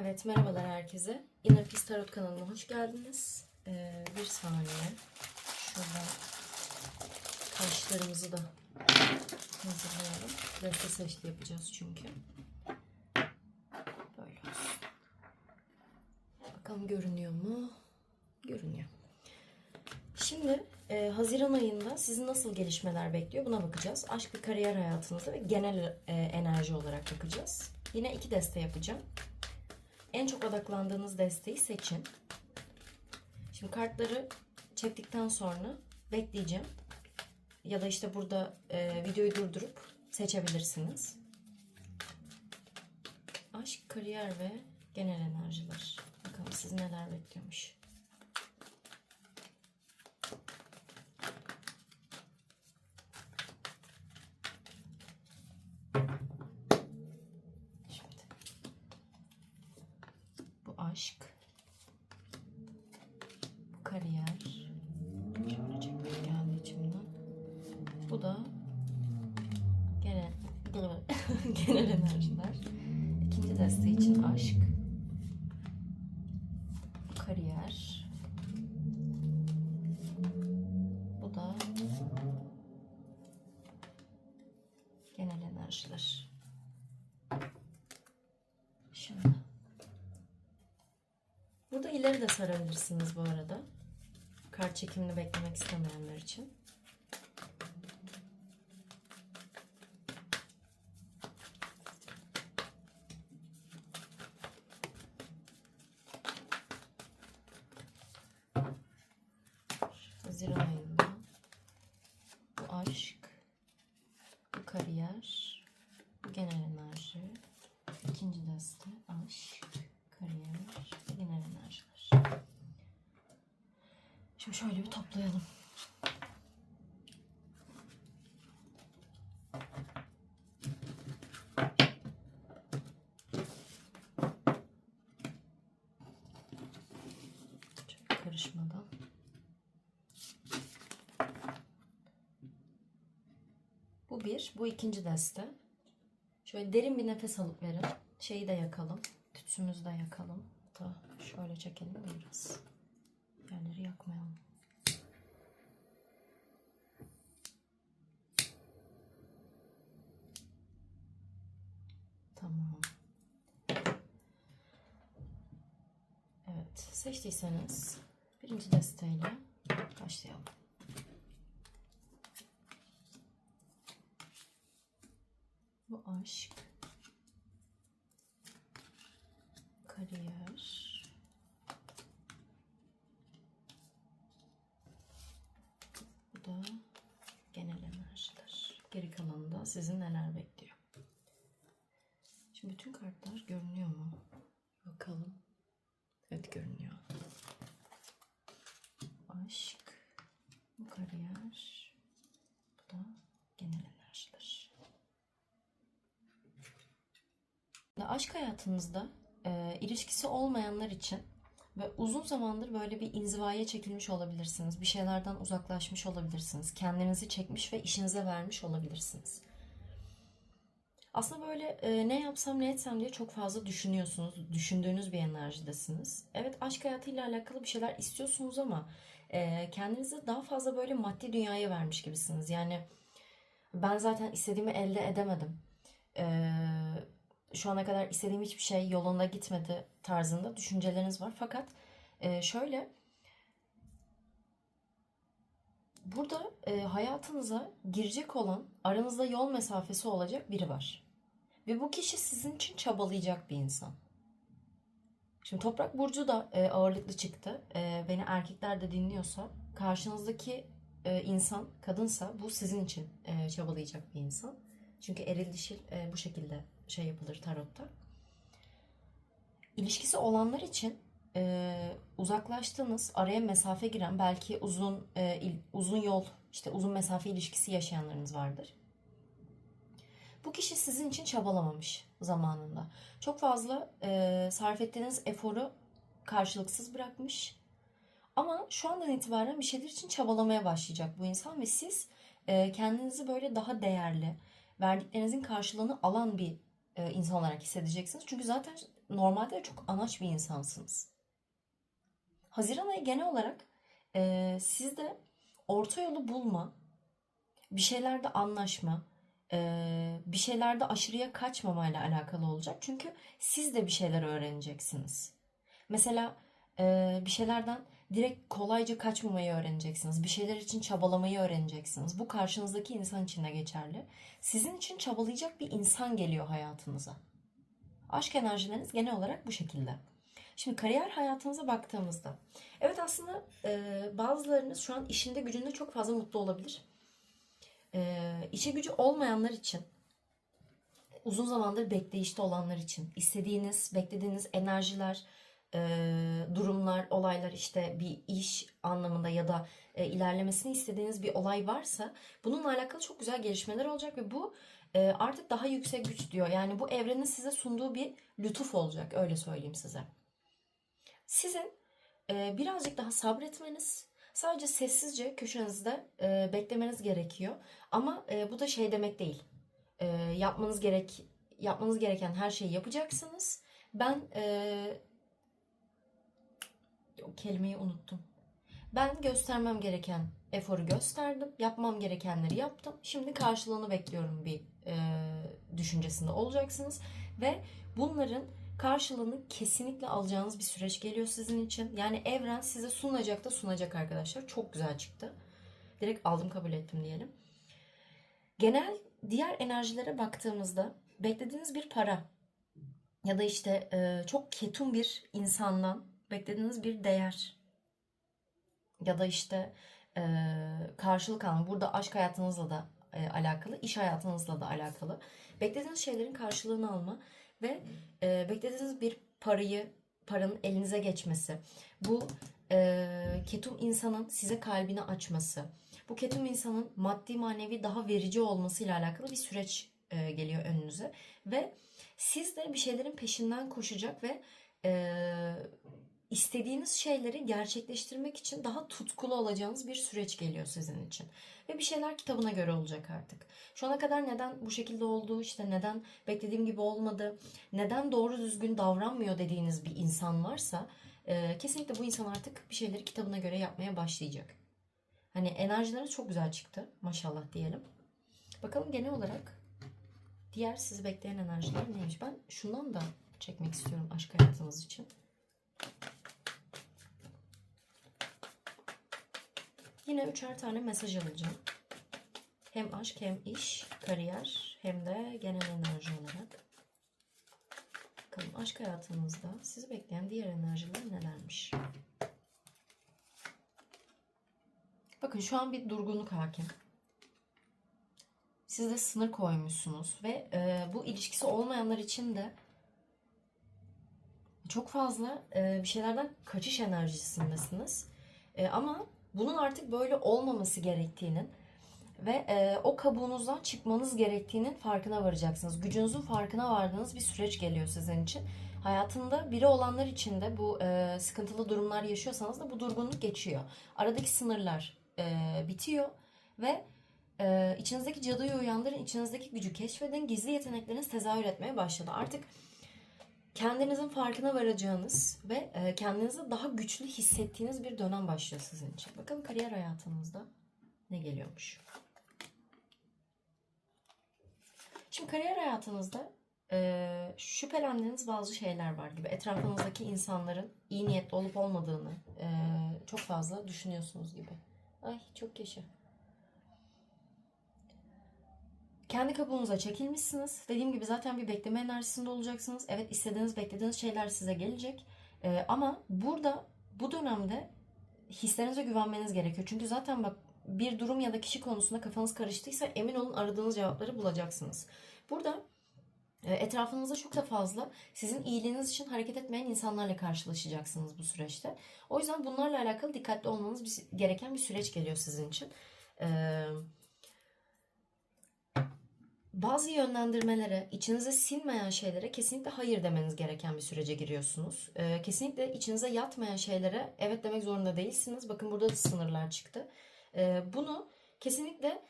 Evet, merhabalar herkese. Peace Tarot kanalına hoş geldiniz. Ee, bir saniye. Şurada kaşlarımızı da hazırlayalım. Deste seçti yapacağız çünkü. Böyle olsun. Bakalım görünüyor mu? Görünüyor. Şimdi e, Haziran ayında sizi nasıl gelişmeler bekliyor buna bakacağız. Aşk ve kariyer hayatınızda ve genel e, enerji olarak bakacağız. Yine iki deste yapacağım. En çok odaklandığınız desteği seçin. Şimdi kartları çektikten sonra bekleyeceğim. Ya da işte burada e, videoyu durdurup seçebilirsiniz. Aşk, kariyer ve genel enerjiler. Bakalım sizi neler bekliyormuş. Burada ileri de sarabilirsiniz bu arada. Kart çekimini beklemek istemeyenler için. Haziran ayında bu aşk, bu kariyer, bu genel enerji, ikinci deste aşk, kariyer, genel enerjiler. Şimdi şöyle bir toplayalım. Şöyle karışmadan. Bu bir, bu ikinci deste. Şöyle derin bir nefes alıp verin. Şeyi de yakalım. Tütsümüzü de yakalım. Da şöyle çekelim biraz. Yerleri yakmayalım. Tamam. Evet. Seçtiyseniz birinci desteğiyle başlayalım. Bu aşk. Kariyer. Bu da genel enerjiler. Geri kalanında sizin neler bekliyor? Şimdi bütün kartlar görünüyor mu? Bakalım. Evet görünüyor. Aşk. Bu kariyer. Bu da genel enerjiler. Aşk hayatınızda e, ilişkisi olmayanlar için ve uzun zamandır böyle bir inzivaya çekilmiş olabilirsiniz. Bir şeylerden uzaklaşmış olabilirsiniz. Kendinizi çekmiş ve işinize vermiş olabilirsiniz. Aslında böyle e, ne yapsam ne etsem diye çok fazla düşünüyorsunuz. Düşündüğünüz bir enerjidesiniz. Evet aşk hayatıyla alakalı bir şeyler istiyorsunuz ama e, kendinizi daha fazla böyle maddi dünyaya vermiş gibisiniz. Yani ben zaten istediğimi elde edemedim. Eee şu ana kadar istediğim hiçbir şey yolunda gitmedi tarzında düşünceleriniz var. Fakat e, şöyle burada e, hayatınıza girecek olan aranızda yol mesafesi olacak biri var. Ve bu kişi sizin için çabalayacak bir insan. Şimdi Toprak Burcu da e, ağırlıklı çıktı. E, beni erkekler de dinliyorsa karşınızdaki e, insan kadınsa bu sizin için e, çabalayacak bir insan. Çünkü eril dişil e, bu şekilde şey yapılır tarotta. İlişkisi olanlar için e, uzaklaştığınız, araya mesafe giren, belki uzun e, il, uzun yol, işte uzun mesafe ilişkisi yaşayanlarınız vardır. Bu kişi sizin için çabalamamış zamanında. Çok fazla e, sarf ettiğiniz eforu karşılıksız bırakmış. Ama şu andan itibaren bir şeyler için çabalamaya başlayacak bu insan ve siz e, kendinizi böyle daha değerli, verdiklerinizin karşılığını alan bir e, insan olarak hissedeceksiniz. Çünkü zaten normalde de çok anaç bir insansınız. Haziran ayı genel olarak e, sizde orta yolu bulma, bir şeylerde anlaşma, e, bir şeylerde aşırıya kaçmamayla alakalı olacak. Çünkü siz de bir şeyler öğreneceksiniz. Mesela e, bir şeylerden direkt kolayca kaçmamayı öğreneceksiniz. Bir şeyler için çabalamayı öğreneceksiniz. Bu karşınızdaki insan için de geçerli. Sizin için çabalayacak bir insan geliyor hayatınıza. Aşk enerjileriniz genel olarak bu şekilde. Şimdi kariyer hayatınıza baktığımızda, evet aslında e, bazılarınız şu an işinde gücünde çok fazla mutlu olabilir. E, işe gücü olmayanlar için, uzun zamandır bekleyişte olanlar için, istediğiniz, beklediğiniz enerjiler, e, durumlar, olaylar işte bir iş anlamında ya da e, ilerlemesini istediğiniz bir olay varsa bununla alakalı çok güzel gelişmeler olacak ve bu e, artık daha yüksek güç diyor. Yani bu evrenin size sunduğu bir lütuf olacak öyle söyleyeyim size. Sizin e, birazcık daha sabretmeniz, sadece sessizce köşenizde e, beklemeniz gerekiyor. Ama e, bu da şey demek değil. E, yapmanız gerek yapmanız gereken her şeyi yapacaksınız. Ben e, o kelimeyi unuttum. Ben göstermem gereken eforu gösterdim. Yapmam gerekenleri yaptım. Şimdi karşılığını bekliyorum bir e, düşüncesinde olacaksınız. Ve bunların karşılığını kesinlikle alacağınız bir süreç geliyor sizin için. Yani evren size sunacak da sunacak arkadaşlar. Çok güzel çıktı. Direkt aldım kabul ettim diyelim. Genel diğer enerjilere baktığımızda beklediğiniz bir para ya da işte e, çok ketum bir insandan beklediğiniz bir değer ya da işte e, karşılık alma. Burada aşk hayatınızla da e, alakalı, iş hayatınızla da alakalı. Beklediğiniz şeylerin karşılığını alma ve e, beklediğiniz bir parayı, paranın elinize geçmesi. Bu e, ketum insanın size kalbini açması. Bu ketum insanın maddi manevi daha verici olmasıyla alakalı bir süreç e, geliyor önünüze. Ve siz de bir şeylerin peşinden koşacak ve e, istediğiniz şeyleri gerçekleştirmek için daha tutkulu olacağınız bir süreç geliyor sizin için. Ve bir şeyler kitabına göre olacak artık. Şu ana kadar neden bu şekilde oldu, işte neden beklediğim gibi olmadı, neden doğru düzgün davranmıyor dediğiniz bir insan varsa e, kesinlikle bu insan artık bir şeyleri kitabına göre yapmaya başlayacak. Hani enerjileri çok güzel çıktı maşallah diyelim. Bakalım genel olarak diğer sizi bekleyen enerjiler neymiş? Ben şundan da çekmek istiyorum aşk hayatınız için. Yine üçer tane mesaj alacağım. Hem aşk hem iş, kariyer hem de genel enerji olarak. Bakalım aşk hayatınızda sizi bekleyen diğer enerjiler nelermiş? Bakın şu an bir durgunluk hakim. Siz de sınır koymuşsunuz ve e, bu ilişkisi olmayanlar için de çok fazla e, bir şeylerden kaçış enerjisindesiniz. E, ama bunun artık böyle olmaması gerektiğinin ve e, o kabuğunuzdan çıkmanız gerektiğinin farkına varacaksınız. Gücünüzün farkına vardığınız bir süreç geliyor sizin için. Hayatında biri olanlar için de bu e, sıkıntılı durumlar yaşıyorsanız da bu durgunluk geçiyor. Aradaki sınırlar e, bitiyor ve e, içinizdeki cadıyı uyandırın, içinizdeki gücü keşfedin, gizli yetenekleriniz tezahür etmeye başladı. Artık kendinizin farkına varacağınız ve e, kendinizi daha güçlü hissettiğiniz bir dönem başlıyor sizin için. Bakalım kariyer hayatınızda ne geliyormuş. Şimdi kariyer hayatınızda e, şüphelendiğiniz bazı şeyler var gibi. Etrafınızdaki insanların iyi niyetli olup olmadığını e, çok fazla düşünüyorsunuz gibi. Ay çok yaşa. Kendi kabuğunuza çekilmişsiniz. Dediğim gibi zaten bir bekleme enerjisinde olacaksınız. Evet istediğiniz, beklediğiniz şeyler size gelecek. Ee, ama burada bu dönemde hislerinize güvenmeniz gerekiyor. Çünkü zaten bak bir durum ya da kişi konusunda kafanız karıştıysa emin olun aradığınız cevapları bulacaksınız. Burada e, etrafınızda çok da fazla sizin iyiliğiniz için hareket etmeyen insanlarla karşılaşacaksınız bu süreçte. O yüzden bunlarla alakalı dikkatli olmanız gereken bir süreç geliyor sizin için. Ee, bazı yönlendirmelere, içinize sinmeyen şeylere kesinlikle hayır demeniz gereken bir sürece giriyorsunuz. Ee, kesinlikle içinize yatmayan şeylere evet demek zorunda değilsiniz. Bakın burada da sınırlar çıktı. Ee, bunu kesinlikle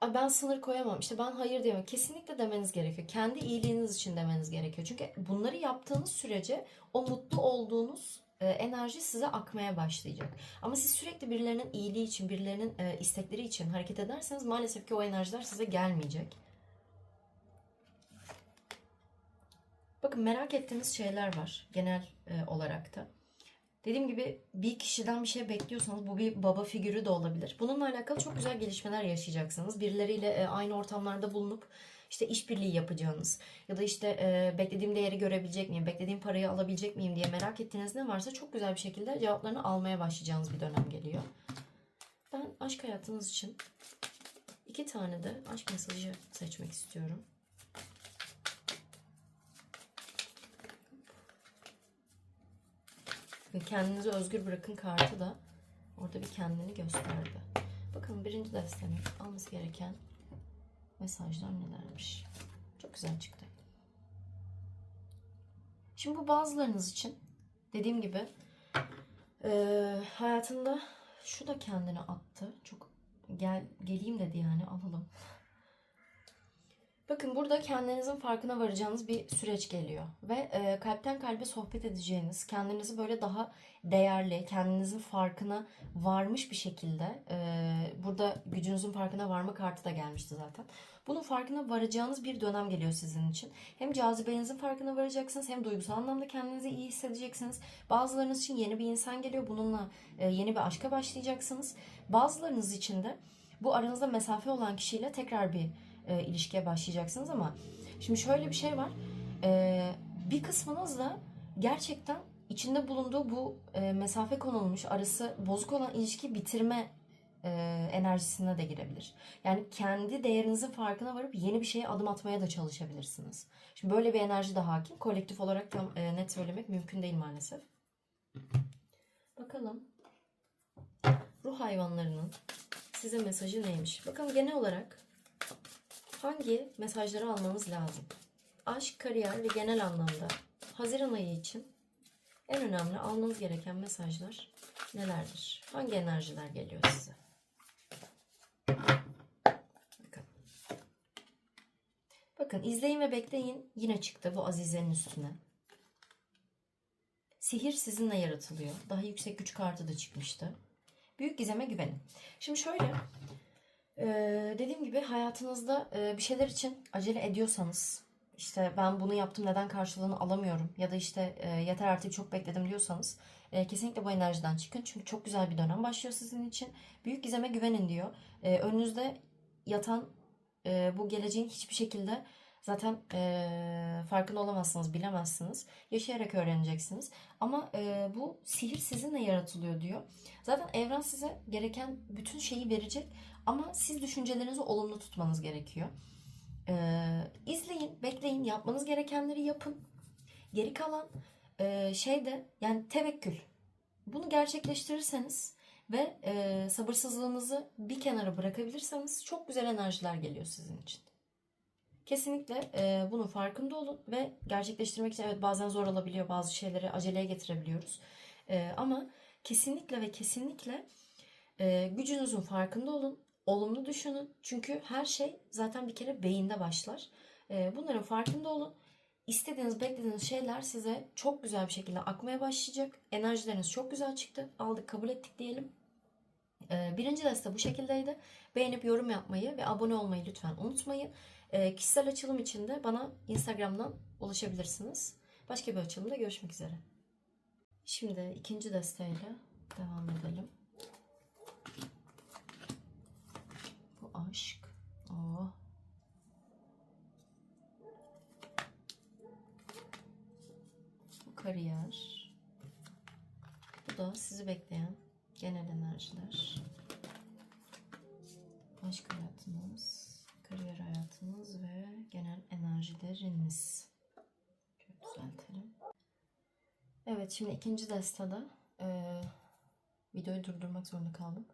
"Ay ben sınır koyamam. İşte ben hayır diyemem. Kesinlikle demeniz gerekiyor. Kendi iyiliğiniz için demeniz gerekiyor. Çünkü bunları yaptığınız sürece o mutlu olduğunuz enerji size akmaya başlayacak. Ama siz sürekli birilerinin iyiliği için, birilerinin e, istekleri için hareket ederseniz maalesef ki o enerjiler size gelmeyecek. Bakın merak ettiğiniz şeyler var genel e, olarak da. Dediğim gibi bir kişiden bir şey bekliyorsanız bu bir baba figürü de olabilir. Bununla alakalı çok güzel gelişmeler yaşayacaksınız. Birileriyle e, aynı ortamlarda bulunup işte işbirliği yapacağınız ya da işte e, beklediğim değeri görebilecek miyim, beklediğim parayı alabilecek miyim diye merak ettiğiniz ne varsa çok güzel bir şekilde cevaplarını almaya başlayacağınız bir dönem geliyor. Ben aşk hayatınız için iki tane de aşk mesajı seçmek istiyorum. Kendinizi özgür bırakın kartı da orada bir kendini gösterdi. Bakalım birinci destenin alması gereken mesajlar nelermiş. Çok güzel çıktı. Şimdi bu bazılarınız için dediğim gibi eee, hayatında şu da kendini attı. Çok gel geleyim dedi yani alalım. Bakın burada kendinizin farkına varacağınız bir süreç geliyor. Ve e, kalpten kalbe sohbet edeceğiniz, kendinizi böyle daha değerli, kendinizin farkına varmış bir şekilde, e, burada gücünüzün farkına varma kartı da gelmişti zaten. Bunun farkına varacağınız bir dönem geliyor sizin için. Hem cazibenizin farkına varacaksınız, hem duygusal anlamda kendinizi iyi hissedeceksiniz. Bazılarınız için yeni bir insan geliyor, bununla e, yeni bir aşka başlayacaksınız. Bazılarınız için de bu aranızda mesafe olan kişiyle tekrar bir e, ilişkiye başlayacaksınız ama şimdi şöyle bir şey var. E, bir kısmınız da gerçekten içinde bulunduğu bu e, mesafe konulmuş, arası bozuk olan ilişkiyi bitirme e, enerjisine de girebilir. Yani kendi değerinizin farkına varıp yeni bir şeye adım atmaya da çalışabilirsiniz. Şimdi böyle bir enerji de hakim. Kolektif olarak tam e, net söylemek mümkün değil maalesef. Bakalım ruh hayvanlarının size mesajı neymiş? Bakalım genel olarak hangi mesajları almanız lazım? Aşk, kariyer ve genel anlamda Haziran ayı için en önemli almanız gereken mesajlar nelerdir? Hangi enerjiler geliyor size? Bakın izleyin ve bekleyin yine çıktı bu Azize'nin üstüne. Sihir sizinle yaratılıyor. Daha yüksek güç kartı da çıkmıştı. Büyük gizeme güvenin. Şimdi şöyle ee, dediğim gibi hayatınızda e, bir şeyler için acele ediyorsanız işte ben bunu yaptım neden karşılığını alamıyorum ya da işte e, yeter artık çok bekledim diyorsanız e, kesinlikle bu enerjiden çıkın. Çünkü çok güzel bir dönem başlıyor sizin için. Büyük gizeme güvenin diyor. E, önünüzde yatan e, bu geleceğin hiçbir şekilde zaten e, farkında olamazsınız, bilemezsiniz. Yaşayarak öğreneceksiniz. Ama e, bu sihir sizinle yaratılıyor diyor. Zaten evren size gereken bütün şeyi verecek ama siz düşüncelerinizi olumlu tutmanız gerekiyor. Ee, izleyin, bekleyin, yapmanız gerekenleri yapın. Geri kalan e, şey de yani tevekkül. Bunu gerçekleştirirseniz ve e, sabırsızlığınızı bir kenara bırakabilirseniz çok güzel enerjiler geliyor sizin için. Kesinlikle e, bunun farkında olun ve gerçekleştirmek için evet bazen zor olabiliyor bazı şeyleri aceleye getirebiliyoruz. E, ama kesinlikle ve kesinlikle e, gücünüzün farkında olun olumlu düşünün. Çünkü her şey zaten bir kere beyinde başlar. Ee, bunların farkında olun. İstediğiniz, beklediğiniz şeyler size çok güzel bir şekilde akmaya başlayacak. Enerjileriniz çok güzel çıktı. Aldık, kabul ettik diyelim. Ee, birinci deste bu şekildeydi. Beğenip yorum yapmayı ve abone olmayı lütfen unutmayın. Ee, kişisel açılım için de bana Instagram'dan ulaşabilirsiniz. Başka bir açılımda görüşmek üzere. Şimdi ikinci desteyle devam edelim. aşk. Oh. Bu kariyer. Bu da sizi bekleyen genel enerjiler. Aşk hayatınız, kariyer hayatınız ve genel enerjileriniz. Şöyle düzeltelim. Evet şimdi ikinci destada e, videoyu durdurmak zorunda kaldım.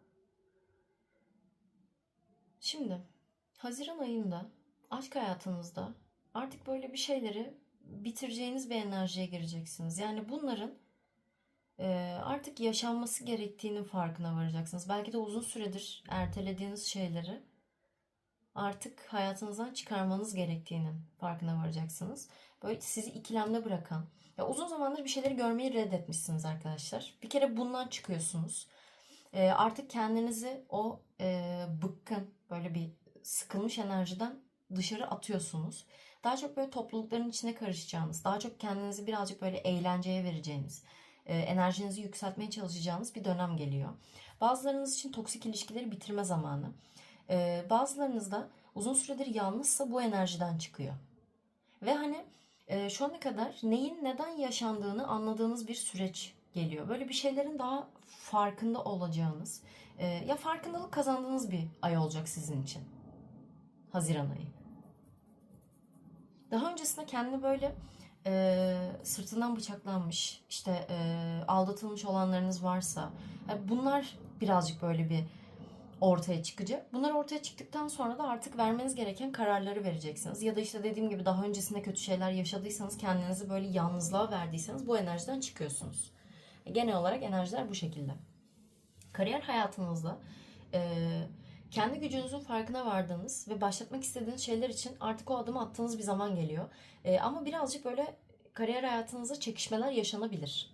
Şimdi Haziran ayında aşk hayatınızda artık böyle bir şeyleri bitireceğiniz bir enerjiye gireceksiniz. Yani bunların artık yaşanması gerektiğinin farkına varacaksınız. Belki de uzun süredir ertelediğiniz şeyleri artık hayatınızdan çıkarmanız gerektiğinin farkına varacaksınız. Böyle sizi ikilemde bırakan. Ya uzun zamandır bir şeyleri görmeyi reddetmişsiniz arkadaşlar. Bir kere bundan çıkıyorsunuz. Ee, artık kendinizi o e, bıkkın, böyle bir sıkılmış enerjiden dışarı atıyorsunuz. Daha çok böyle toplulukların içine karışacağınız, daha çok kendinizi birazcık böyle eğlenceye vereceğiniz, e, enerjinizi yükseltmeye çalışacağınız bir dönem geliyor. Bazılarınız için toksik ilişkileri bitirme zamanı. E, bazılarınız da uzun süredir yalnızsa bu enerjiden çıkıyor. Ve hani e, şu ana kadar neyin neden yaşandığını anladığınız bir süreç geliyor. Böyle bir şeylerin daha farkında olacağınız, e, ya farkındalık kazandığınız bir ay olacak sizin için. Haziran ayı. Daha öncesinde kendini böyle e, sırtından bıçaklanmış, işte e, aldatılmış olanlarınız varsa, yani bunlar birazcık böyle bir ortaya çıkacak. Bunlar ortaya çıktıktan sonra da artık vermeniz gereken kararları vereceksiniz. Ya da işte dediğim gibi daha öncesinde kötü şeyler yaşadıysanız, kendinizi böyle yalnızlığa verdiyseniz bu enerjiden çıkıyorsunuz. Genel olarak enerjiler bu şekilde. Kariyer hayatınızda e, kendi gücünüzün farkına vardığınız ve başlatmak istediğiniz şeyler için artık o adımı attığınız bir zaman geliyor. E, ama birazcık böyle kariyer hayatınızda çekişmeler yaşanabilir.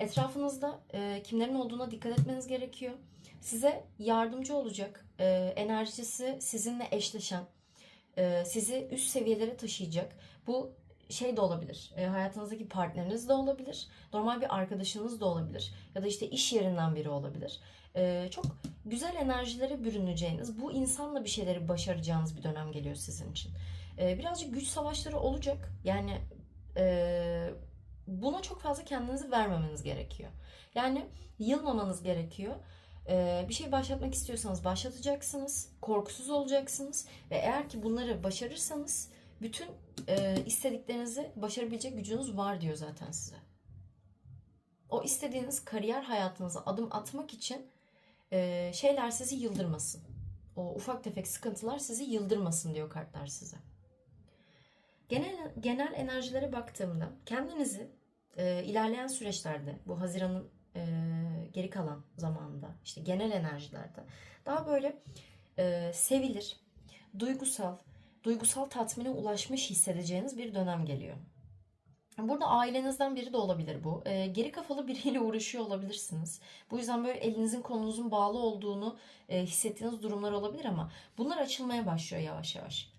Etrafınızda e, kimlerin olduğuna dikkat etmeniz gerekiyor. Size yardımcı olacak, e, enerjisi sizinle eşleşen, e, sizi üst seviyelere taşıyacak. Bu şey de olabilir. E, hayatınızdaki partneriniz de olabilir. Normal bir arkadaşınız da olabilir. Ya da işte iş yerinden biri olabilir. E, çok güzel enerjilere bürüneceğiniz, bu insanla bir şeyleri başaracağınız bir dönem geliyor sizin için. E, birazcık güç savaşları olacak. Yani e, buna çok fazla kendinizi vermemeniz gerekiyor. Yani yılmamanız gerekiyor. E, bir şey başlatmak istiyorsanız başlatacaksınız. Korkusuz olacaksınız. Ve eğer ki bunları başarırsanız bütün e, istediklerinizi başarabilecek gücünüz var diyor zaten size. O istediğiniz kariyer hayatınıza adım atmak için şeyler sizi yıldırmasın. O ufak tefek sıkıntılar sizi yıldırmasın diyor kartlar size. Genel, genel enerjilere baktığımda kendinizi e, ilerleyen süreçlerde bu Haziran'ın e, geri kalan zamanında işte genel enerjilerde daha böyle e, sevilir, duygusal, duygusal tatmine ulaşmış hissedeceğiniz bir dönem geliyor. Burada ailenizden biri de olabilir bu. E, geri kafalı biriyle uğraşıyor olabilirsiniz. Bu yüzden böyle elinizin kolunuzun bağlı olduğunu e, hissettiğiniz durumlar olabilir ama bunlar açılmaya başlıyor yavaş yavaş.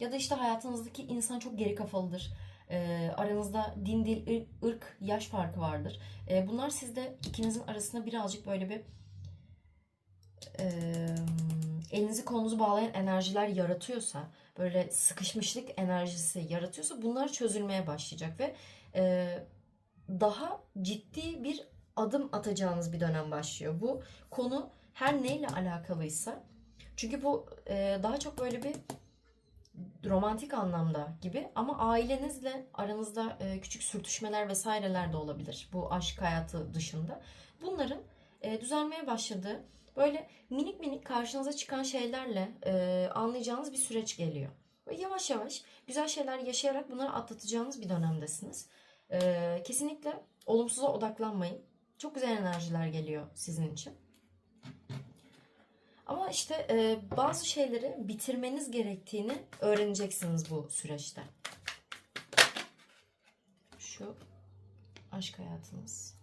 Ya da işte hayatınızdaki insan çok geri kafalıdır. E, aranızda din, dil, ırk, yaş farkı vardır. E, bunlar sizde ikinizin arasında birazcık böyle bir e, elinizi kolunuzu bağlayan enerjiler yaratıyorsa, böyle sıkışmışlık enerjisi yaratıyorsa bunlar çözülmeye başlayacak ve e, daha ciddi bir adım atacağınız bir dönem başlıyor. Bu konu her neyle alakalıysa çünkü bu e, daha çok böyle bir romantik anlamda gibi ama ailenizle aranızda e, küçük sürtüşmeler vesaireler de olabilir bu aşk hayatı dışında. Bunların e, düzelmeye başladığı böyle minik minik karşınıza çıkan şeylerle e, anlayacağınız bir süreç geliyor. Ve yavaş yavaş güzel şeyler yaşayarak bunları atlatacağınız bir dönemdesiniz. E, kesinlikle olumsuza odaklanmayın. Çok güzel enerjiler geliyor sizin için. Ama işte e, bazı şeyleri bitirmeniz gerektiğini öğreneceksiniz bu süreçte. Şu aşk hayatınız.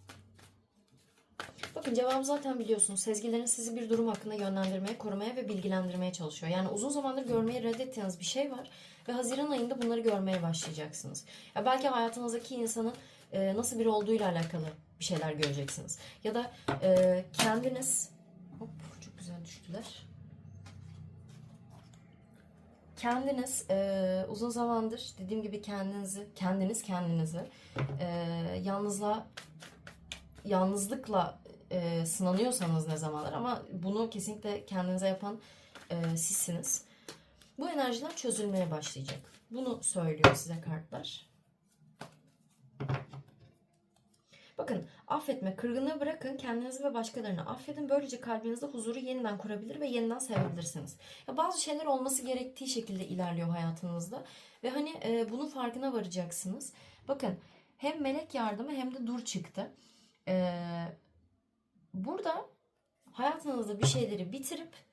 Bakın cevabı zaten biliyorsunuz. Sezgileriniz sizi bir durum hakkında yönlendirmeye, korumaya ve bilgilendirmeye çalışıyor. Yani uzun zamandır görmeyi reddettiğiniz bir şey var. Ve Haziran ayında bunları görmeye başlayacaksınız. Ya belki hayatınızdaki insanın e, nasıl biri olduğuyla alakalı bir şeyler göreceksiniz. Ya da e, kendiniz... Hop çok güzel düştüler. Kendiniz e, uzun zamandır dediğim gibi kendinizi, kendiniz kendinizi e, yalnızla yalnızlıkla e, sınanıyorsanız ne zamanlar ama bunu kesinlikle kendinize yapan e, sizsiniz. Bu enerjiler çözülmeye başlayacak. Bunu söylüyor size kartlar. Bakın affetme, kırgınlığı bırakın, kendinizi ve başkalarını affedin. Böylece kalbinizde huzuru yeniden kurabilir ve yeniden sevebilirsiniz. Ya bazı şeyler olması gerektiği şekilde ilerliyor hayatınızda. Ve hani e, bunun farkına varacaksınız. Bakın hem melek yardımı hem de dur çıktı. Ee, burada hayatınızda bir şeyleri bitirip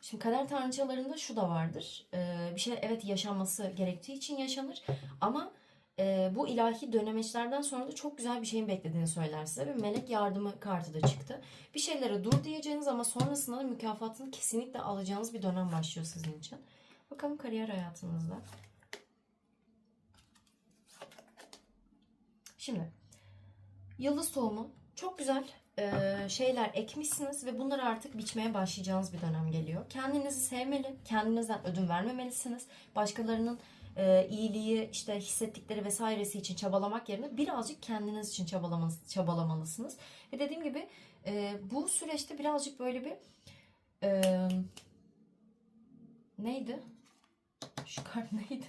Şimdi kader tanrıçalarında şu da vardır. Ee, bir şey evet yaşanması gerektiği için yaşanır. Ama e, bu ilahi dönemeçlerden sonra da çok güzel bir şeyin beklediğini söyler size. Ve melek yardımı kartı da çıktı. Bir şeylere dur diyeceğiniz ama sonrasında da mükafatını kesinlikle alacağınız bir dönem başlıyor sizin için. Bakalım kariyer hayatınızda. Şimdi yıldız tohumu çok güzel e, şeyler ekmişsiniz ve bunları artık biçmeye başlayacağınız bir dönem geliyor. Kendinizi sevmeli, kendinizden ödün vermemelisiniz. Başkalarının e, iyiliği, işte hissettikleri vesairesi için çabalamak yerine birazcık kendiniz için çabalamanız, çabalamalısınız. Ve dediğim gibi e, bu süreçte birazcık böyle bir e, neydi? Şu kart neydi?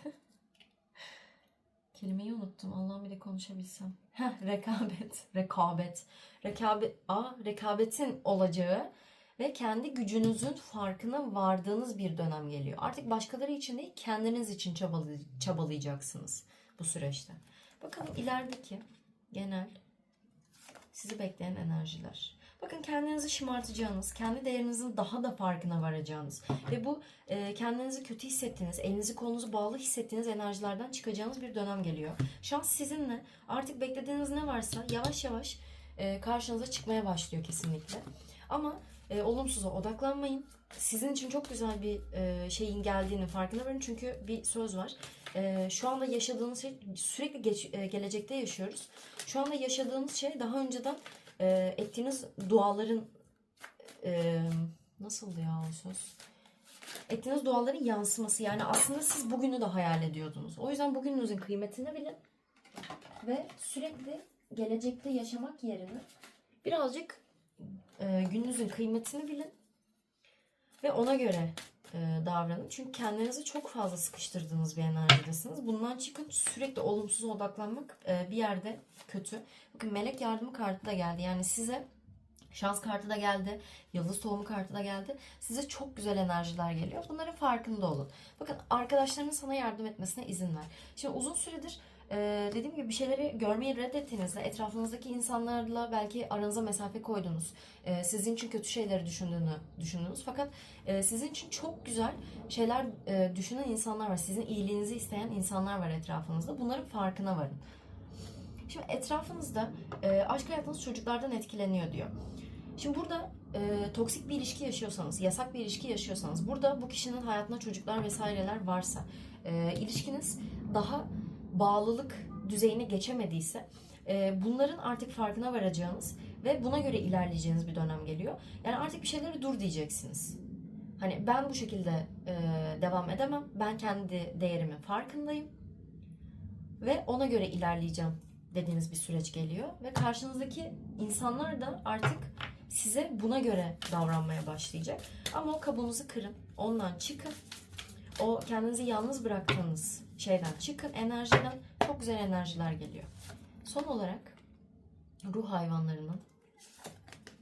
Kelimeyi unuttum. Allah'ım bir de konuşabilsem. Heh, rekabet. Rekabet. Rekabet. Aa, rekabetin olacağı ve kendi gücünüzün farkına vardığınız bir dönem geliyor. Artık başkaları için değil, kendiniz için çabalay- çabalayacaksınız bu süreçte. Bakalım ilerideki genel sizi bekleyen enerjiler. Bakın kendinizi şımartacağınız, kendi değerinizin daha da farkına varacağınız ve bu e, kendinizi kötü hissettiğiniz, elinizi kolunuzu bağlı hissettiğiniz enerjilerden çıkacağınız bir dönem geliyor. Şans sizinle. Artık beklediğiniz ne varsa yavaş yavaş e, karşınıza çıkmaya başlıyor kesinlikle. Ama e, olumsuza odaklanmayın. Sizin için çok güzel bir e, şeyin geldiğini farkına varın. Çünkü bir söz var. E, şu anda yaşadığınız şey sürekli geç, e, gelecekte yaşıyoruz. Şu anda yaşadığınız şey daha önceden e, ettiğiniz duaların e, nasıl ya o söz? Ettiğiniz duaların yansıması. Yani aslında siz bugünü de hayal ediyordunuz. O yüzden bugününüzün kıymetini bilin. Ve sürekli gelecekte yaşamak yerine birazcık e, gününüzün kıymetini bilin. Ve ona göre davranın. Çünkü kendinizi çok fazla sıkıştırdığınız bir enerjidesiniz. Bundan çıkın sürekli olumsuza odaklanmak e, bir yerde kötü. Bakın melek yardımı kartı da geldi. Yani size şans kartı da geldi. Yıldız tohumu kartı da geldi. Size çok güzel enerjiler geliyor. Bunların farkında olun. Bakın arkadaşlarının sana yardım etmesine izin ver. Şimdi uzun süredir ee, dediğim gibi bir şeyleri görmeyi reddettiğinizde etrafınızdaki insanlarla belki aranıza mesafe koydunuz. Ee, sizin için kötü şeyleri düşündüğünü düşündünüz. Fakat e, sizin için çok güzel şeyler e, düşünen insanlar var. Sizin iyiliğinizi isteyen insanlar var etrafınızda. Bunların farkına varın. Şimdi etrafınızda e, aşk hayatınız çocuklardan etkileniyor diyor. Şimdi burada e, toksik bir ilişki yaşıyorsanız, yasak bir ilişki yaşıyorsanız, burada bu kişinin hayatında çocuklar vesaireler varsa, e, ilişkiniz daha bağlılık düzeyine geçemediyse e, bunların artık farkına varacağınız ve buna göre ilerleyeceğiniz bir dönem geliyor. Yani artık bir şeyleri dur diyeceksiniz. Hani ben bu şekilde e, devam edemem. Ben kendi değerimin farkındayım. Ve ona göre ilerleyeceğim dediğiniz bir süreç geliyor. Ve karşınızdaki insanlar da artık size buna göre davranmaya başlayacak. Ama o kabuğunuzu kırın. Ondan çıkın. O kendinizi yalnız bıraktığınız şeyden çıkın. Enerjiden çok güzel enerjiler geliyor. Son olarak ruh hayvanlarının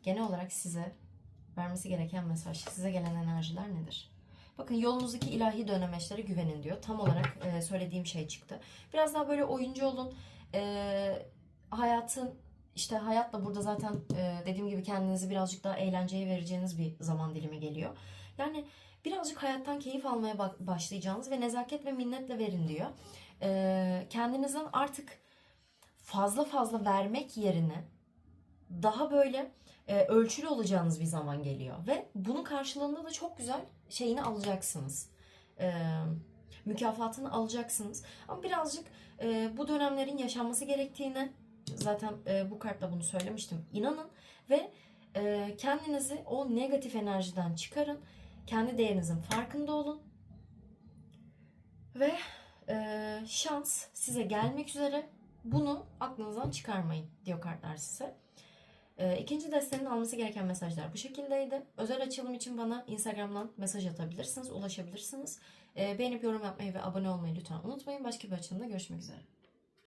genel olarak size vermesi gereken mesaj, size gelen enerjiler nedir? Bakın yolunuzdaki ilahi dönemeçlere güvenin diyor. Tam olarak e, söylediğim şey çıktı. Biraz daha böyle oyuncu olun. E, hayatın işte hayatla burada zaten e, dediğim gibi kendinizi birazcık daha eğlenceye vereceğiniz bir zaman dilimi geliyor. Yani birazcık hayattan keyif almaya başlayacağınız ve nezaket ve minnetle verin diyor. E, kendinizden artık fazla fazla vermek yerine daha böyle e, ölçülü olacağınız bir zaman geliyor ve bunun karşılığında da çok güzel şeyini alacaksınız. E, mükafatını alacaksınız. Ama birazcık e, bu dönemlerin yaşanması gerektiğine zaten e, bu kartla bunu söylemiştim. İnanın ve e, kendinizi o negatif enerjiden çıkarın. Kendi değerinizin farkında olun. Ve e, şans size gelmek üzere. Bunu aklınızdan çıkarmayın diyor kartlar size. E, ikinci destenin alması gereken mesajlar bu şekildeydi. Özel açılım için bana Instagram'dan mesaj atabilirsiniz, ulaşabilirsiniz. E, beğenip yorum yapmayı ve abone olmayı lütfen unutmayın. Başka bir açılımda görüşmek üzere.